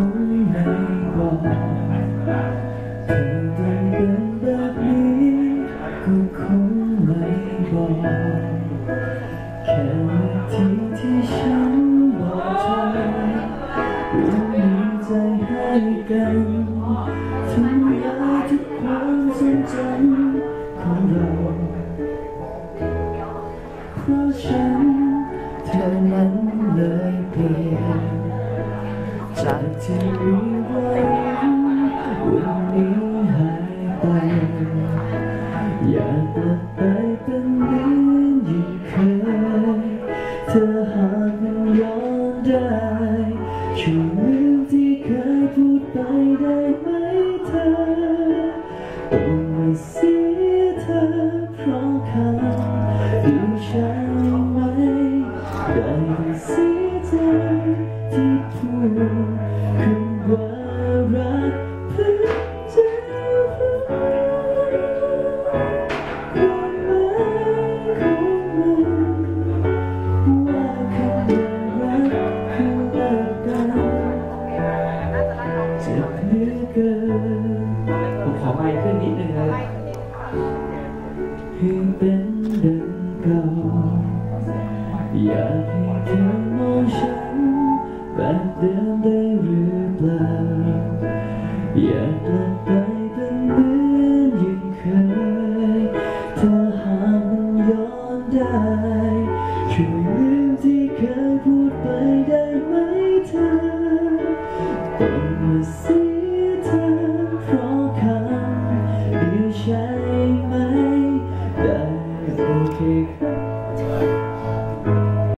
คงไม่บอกเธอต้องเป็นแบบนี้ก็คงไม่บอกแค่นาทีที่ฉันบอกเธอว่ามีใจให้กันทำลายทุกความทรงจำของเราเพราะฉันเธอนั้นเลยเปลี่ยน จากที่รู้ว่าวันนี้หายไป อยากกลับไปเป็นเหมือนยิ่งเคยเธอหากมันย้อนได้ช่วยลืมที่เคยพูดไปได้ไหมเธอต้องไม่เสียเธอเพราะคำที่ฉันไหมได้เสียเธอ deep pool. ไมขึ้นนิดนึงนะให้เป็นดังเก่าอยากให้เธอมองฉันแบบเดิมได้หรือเปล่าอยากกลับไปเป็นเหมือนยังเคยเธอหามันย้อนได้ช่วยลืมที่เคยพูดไปได้ไหมเธอต้องมา Okay.